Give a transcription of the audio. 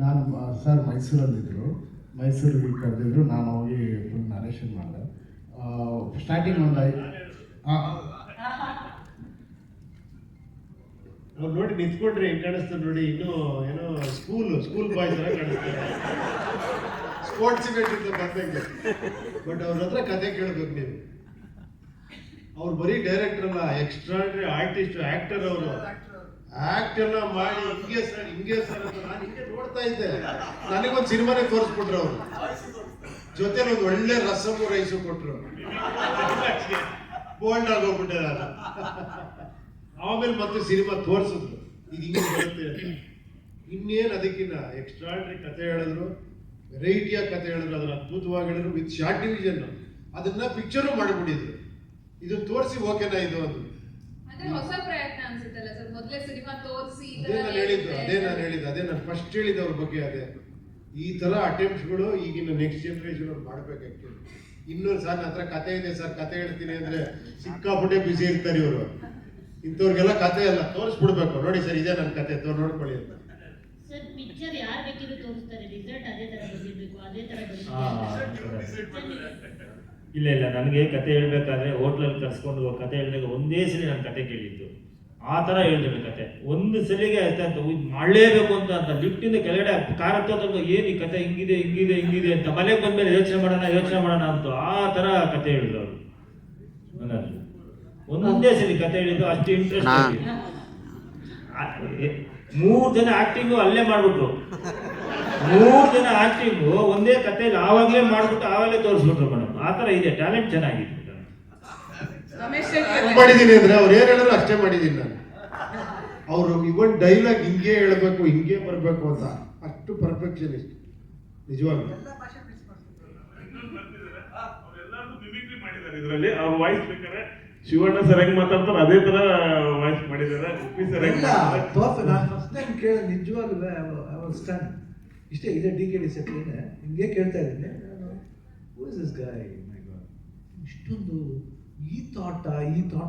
ನಾನು ಸರ್ ಮೈಸೂರಲ್ಲಿದ್ದರು. ಮೈಸೂರಿಗೆ ಕರೆದಿದ್ದರು ನಾನು ಹೋಗಿ ಫುಲ್ ನರೇಷನ್ ಮಾಡಿದೆ. ಸ್ಟಾರ್ಟಿಂಗ್ ಒಂದು ಐ ನೋಡಿ ನಿಂತ್ಕೊಂಡ್ರೆ ಹೆಂಗ್ ಕಾಣಿಸ್ತದೆ ನೋಡಿ. ಇನ್ನು ಏನೋ ಸ್ಕೂಲ್ ಸ್ಕೂಲ್ ಬಾಯ್ ತರ ಕಾಣಿಸ್ತಾರೆ ಸ್ಪೋರ್ಟ್ಸ್ ಇವೆಂಟ್ ಇಂದ ಬಂದಂಗೆ. ಬಟ್ ಅವ್ರ ಹತ್ರ ಕತೆ ಕೇಳ್ಬೇಕು ನೀವು. ಅವ್ರು ಬರೀ ಡೈರೆಕ್ಟರ್ ಅಲ್ಲ ಎಕ್ಸ್ಟ್ರಾಡ್ರಿ ಆರ್ಟಿಸ್ಟ್ ಆಕ್ಟರ್ ಅವರು. ಆಕ್ಟ್ ಎಲ್ಲ ಮಾಡಿ ಹಿಂಗೆ ಸರ್ ಹಿಂಗೆ ಸರ್ ಅಂತ ನಾನು ಹಿಂಗೆ ನೋಡ್ತಾ ಇದ್ದೆ. ನನಗೊಂದು ಸಿನಿಮಾನೇ ತೋರಿಸ್ಬಿಟ್ರು ಅವರು. ಜೊತೆಲಿ ಒಂದು ಒಳ್ಳೆ ರಸಮು ರೈಸು ಕೊಟ್ರು. ಬೋಲ್ಡ್ ಆಗೋಗ್ಬಿಟ್ಟೆ ನಾನು. ಆಮೇಲೆ ಮತ್ತೆ ಸಿನಿಮಾ ತೋರಿಸಿದ್ರು. ಇದು ಹಿಂಗೆ ಬರುತ್ತೆ. ಇನ್ನೇನು ಅದಕ್ಕಿನ್ನ ಎಕ್ಸ್ಟ್ರಾಡ್ರಿ ಕತೆ ಹೇಳಿದ್ರು ವೆರೈಟಿಯಾಗಿ ಕತೆ ಹೇಳಿದ್ರು, ಅದನ್ನ ಅದ್ಭುತವಾಗಿ ಹೇಳಿದ್ರು ವಿತ್ ಶಾರ್ಟ್ ಡಿವಿಷನ್ ಅದನ್ನ ಪಿಕ್ಚರು ಮಾಡಿಬಿಟ್ಟಿದ್ರು. ಇದು ತೋರಿಸಿ ಓಕೆನಾ ಇದು ಅದು ಅಂದ್ರೆ ಹೊಸ ಪ್ರಯತ್ನ ಅನ್ಸುತ್ತಲ್ಲ ಸರ್? ಮೊದಲೇ ಸಿನಿಮಾ ತೋರಿಸಿ ಅದೇ ನಾನು ಹೇಳಿದ್ದು ಅದೇ ನಾನು ಹೇಳಿದ್ದು ಅದೇ ನಾನು ಫಸ್ಟ್ ಹೇಳಿದ್ದು ಅವ್ರ ಬಗ್ಗೆ ಅದೇ. ಈ ತರ ಅಟೆಂಪ್ಟ್ಗಳು ಈಗಿನ ನೆಕ್ಸ್ಟ್ ಜನರೇಷನ್ ಅವ್ರು ಮಾಡ್ಬೇಕು ಆಕ್ಚುಲಿ ಇನ್ನು ಸರ್ ನನ್ನ ಹತ್ರ ಕತೆ ಇದೆ ಸರ್ ಕತೆ ಹೇಳ್ತೀನಿ ಅಂದ್ರೆ ಸಿಕ್ಕಾಪಟ್ಟೆ ಬಿಸಿ ಇರ್ತಾರೆ ಇವರು. ಇಂಥವ್ರಿಗೆಲ್ಲ ಕತೆ ಎಲ್ಲ ತೋರಿಸ್ಬಿಡ್ಬೇಕು. ನೋಡಿ ಸರ್ ಇದೇ ನನ್ನ ಕತೆ ತೋರ್ ನೋಡ್ಕೊಳ್ಳಿ ಅಂತ. ಸರ್ ಪಿಕ್ಚರ್ ಯಾರು ಬೇಕಿದ್ರು ತೋರಿಸ್ತಾರೆ. ರಿಸಲ್ಟ್ ಅದೇ ತರ ಬಂದಿರ್ಬೇಕು ಅದೇ ತರ ಇಲ್ಲ ಇಲ್ಲ ನನಗೆ ಕತೆ ಹೇಳಬೇಕಾದ್ರೆ ಹೋಟ್ಲಲ್ಲಿ ಕರ್ಸ್ಕೊಂಡು ಹೋಗಿ ಕತೆ ಹೇಳಿದಾಗ ಒಂದೇ ಸಲ ನಾನು ಕತೆ ಕೇಳಿದ್ದು. ಆ ಥರ ಹೇಳ್ತಾರೆ ಕತೆ. ಒಂದು ಸಲಿಗೆ ಆಯ್ತಾ ಅಂತ ಇದು ಮಾಡಲೇಬೇಕು ಅಂತ ಅಂತ ಲಿಫ್ಟಿಂದ ಕೆಳಗಡೆ ಕಾರ್ ಹತ್ತೋದು ಏನು ಈ ಕತೆ ಹಿಂಗಿದೆ ಹಿಂಗಿದೆ ಹಿಂಗಿದೆ ಅಂತ ಮನೆಗೆ ಬಂದ್ಮೇಲೆ ಯೋಚನೆ ಮಾಡೋಣ ಯೋಚನೆ ಮಾಡೋಣ ಅಂತ ಆ ಥರ ಕತೆ ಹೇಳಿದ್ರು ಅವರು. ಒಂದೊಂದೇ ಒಂದೇ ಸಲ ಕತೆ ಹೇಳಿದ್ದು ಅಷ್ಟು ಇಂಟ್ರೆಸ್ಟ್ ಮೂರು ಜನ ಆಕ್ಟಿಂಗು ಅಲ್ಲೇ ಮಾಡ್ಬಿಟ್ರು. ಮೂರು ಜನ ಆಕ್ಟಿಂಗು ಒಂದೇ ಕಥೆಯಲ್ಲಿ ಆವಾಗಲೇ ಮಾಡ್ಬಿಟ್ಟು ಆವಾಗಲೇ ತೋರಿಸ್ಬಿಟ್ರು ಮೇಡಮ್. ಆ ಥರ ಇದೆ ಟ್ಯಾಲೆಂಟ್ ಚೆನ್ನಾಗಿದೆ ಮಾಡಿದ್ದೀನಿ ಅಂದ್ರೆ ಅವ್ರು ಏನ್ ಹೇಳಿದ್ರು ಅಷ್ಟೇ ಮಾಡಿದ್ದೀನಿ ನಾನು. ಅವರು ಇವನ್ ಡೈಲಾಗ್ ಹಿಂಗೆ ಹೇಳಬೇಕು ಹಿಂಗೆ ಬರಬೇಕು ಅಂತ. ಅಷ್ಟು ಪರ್ಫೆಕ್ಷನಿಸ್ಟ್ ನಿಜವಾಗ್ಲೂ. ಇದರಲ್ಲಿ ಅವ್ರ ವಾಯ್ಸ್ ಬೇಕಾದ್ರೆ ಶಿವಣ್ಣ ಸರ್ ಹೆಂಗ್ ಮಾತಾಡ್ತಾರೆ ಅದೇ ತರ ವಾಯ್ಸ್ ಮಾಡಿದ್ದಾರೆ. ಉಪ್ಪಿ ಸರ್ ಹೆಂಗ್ ಪರ್ಫೆಕ್ಟ್ ನಾನು ಫಸ್ಟ್ ಟೈಮ್ ಕೇಳ ನಿಜವಾಗ್ಲೂ ಐ ವಾಸ್ ಸ್ಟನ್ ಇಷ್ಟೇ, ಇದೆ ಡಿ ಕೆ ಡಿ ಹಿಂಗೆ ಕೇಳ್ತಾ ಇದ್ದೀನಿ? ನಾನು ಹೂ ಇಸ್ ಮೈ ಗಾಡ್ ಇಷ್ಟೊಂದು ಈ ತಾಟ ಈ ಥಾಟ್